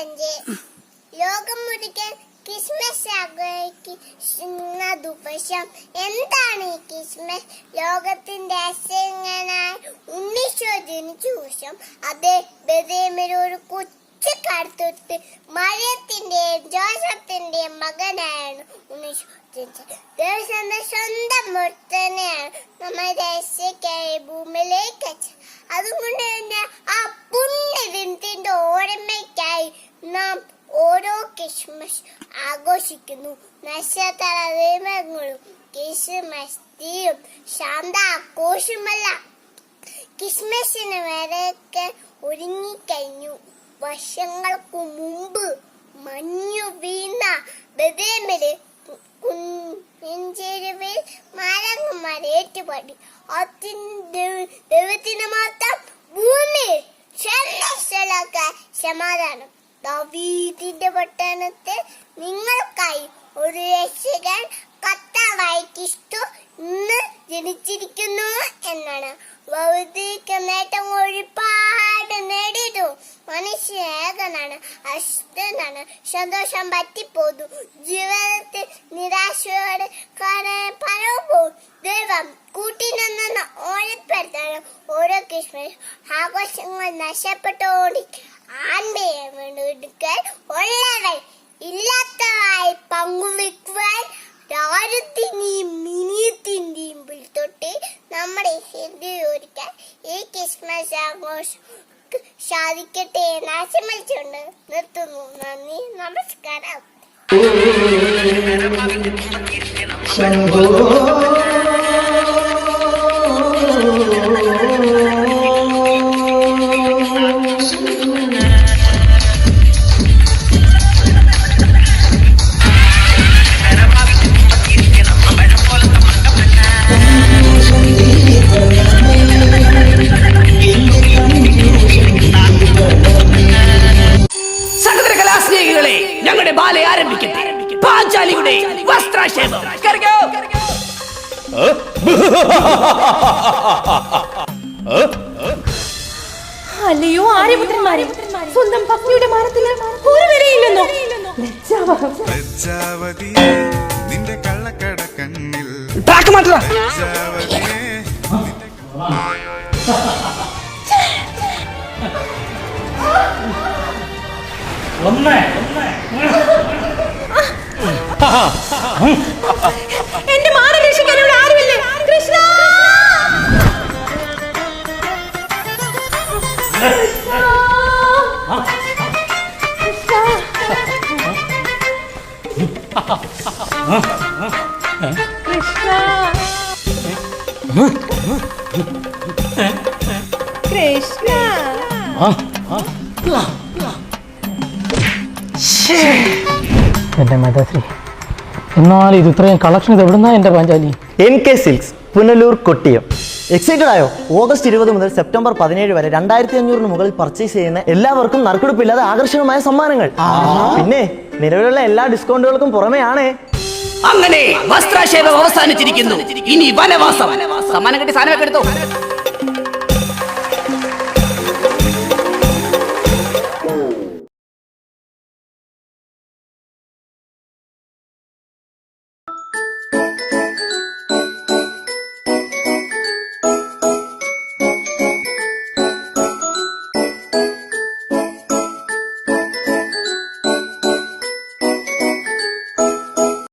ഇരുപത്തഞ്ച് ലോകം മുഴുവൻ ക്രിസ്മസ് ആഘോഷിക്കുന്ന ദിവസം എന്താണ് ഈ ക്രിസ്മസ്? ലോകത്തിന്റെ അസങ്ങനായ ഉണ്ണീശോ ജനിച്ച ദിവസം അത് ബദേമിൽ ഒരു കൊച്ചു കടുത്തൊട്ട് മഴയത്തിന്റെയും ജോസഫിന്റെയും മകനായാണ് ഉണ്ണീശോ ജനിച്ചത്. ദേശത്തിന്റെ സ്വന്തം മുത്തനെയാണ് നമ്മൾ രഹസ്യക്കായി ഭൂമിയിലേക്ക് അതുകൊണ്ട് ക്രിസ്മസ് ആഘോഷിക്കുന്നു. നക്ഷത്ര ദൈവങ്ങളും ക്രിസ്മസ് തീയും ശാന്ത ആഘോഷമല്ല. ക്രിസ്മസിന് വരെയൊക്കെ ഒരുങ്ങിക്കഴിഞ്ഞു. വർഷങ്ങൾക്ക് മുമ്പ് മഞ്ഞു വീണ ബദേമിൽ കുഞ്ചേരുവിൽ മരങ്ങന്മാർ ഏറ്റുപാടി. അതിന്റെ ദൈവത്തിന് മാത്രം ഭൂമി ശലശലാക്കാൻ സമാധാനം. ദാവീദിന്റെ പട്ടണത്തെ നിങ്ങൾക്കായി ഒരു രക്ഷകൻ കത്താവായിക്കിഷ്ടു ഇന്ന് ജനിച്ചിരിക്കുന്നു എന്നാണ്. ഭൗതിക നേട്ടം ഒരുപാട് നേടിയതു മനുഷ്യ ഏകനാണ് അഷ്ടനാണ് സന്തോഷം പറ്റിപ്പോതു ജീവിതത്തിൽ നിരാശയോടെ കാണാൻ പലവും ദൈവം ഓരോ ഓരപ്പെടുത്താണ് ഓരോ ക്രിസ്മസ് ആഘോഷങ്ങൾ നഷ്ടപ്പെട്ടുകൊണ്ട് ആൺമയെ വീണ്ടെടുക്കാൻ ഉള്ളവൻ ഇല്ലാത്തതായി പങ്കുവെക്കുവാൻ രാജ്യത്തിന്റെയും മിനിയത്തിന്റെയും തൊട്ട് നമ്മുടെ ഹിന്ദു ഈ ക്രിസ്മസ് ആഘോഷം സാധിക്കട്ടെ എന്ന് ആശംസിച്ചുകൊണ്ട് നിർത്തുന്നു. നന്ദി. നമസ്കാരം. പാഞ്ചാലിയുടെ വസ്ത്രാക്ഷേപം. കരകോ? അല്ലയോ ആര്യപുത്രന്മാരെ. സ്വന്തം പത്നിയുടെ മരത്തിൽ ഒരു വിലയില്ലെന്നോ? നിന്റെ കള്ളക്കട കണ്ണിൽ. ട്രാക്ക് എന്റെ മാറി രക്ഷിക്കാൻ ഇവിടെ ആരുമില്ലേ? കൃഷ്ണ! കൃഷ്ണ! കൃഷ്ണ! എന്റെ മേധാശ്രീ എന്നാൽ ഇത് ഇത്രയും കളക്ഷൻ ഇത് എവിടുന്നാ എന്റെ Panchali? N K silks Punalur Kottiyam. Excited ആയോ? ഓഗസ്റ്റ് ഇരുപത് മുതൽ സെപ്റ്റംബർ പതിനേഴ് വരെ രണ്ടായിരത്തി അഞ്ഞൂറിന് മുകളിൽ പർച്ചേസ് ചെയ്യുന്ന എല്ലാവർക്കും നറുക്കെടുപ്പില്ലാതെ ആകർഷകമായ സമ്മാനങ്ങൾ. പിന്നെ നിലവിലുള്ള എല്ലാ ഡിസ്കൗണ്ടുകൾക്കും പുറമെയാണ്. അങ്ങനെ വസ്ത്രാക്ഷേപം അവസാനിച്ചിരിക്കുന്നു. ഇനി വനവാസം. സമ്മാനം കിട്ടി സാധനമൊക്കെ എടുത്തോ?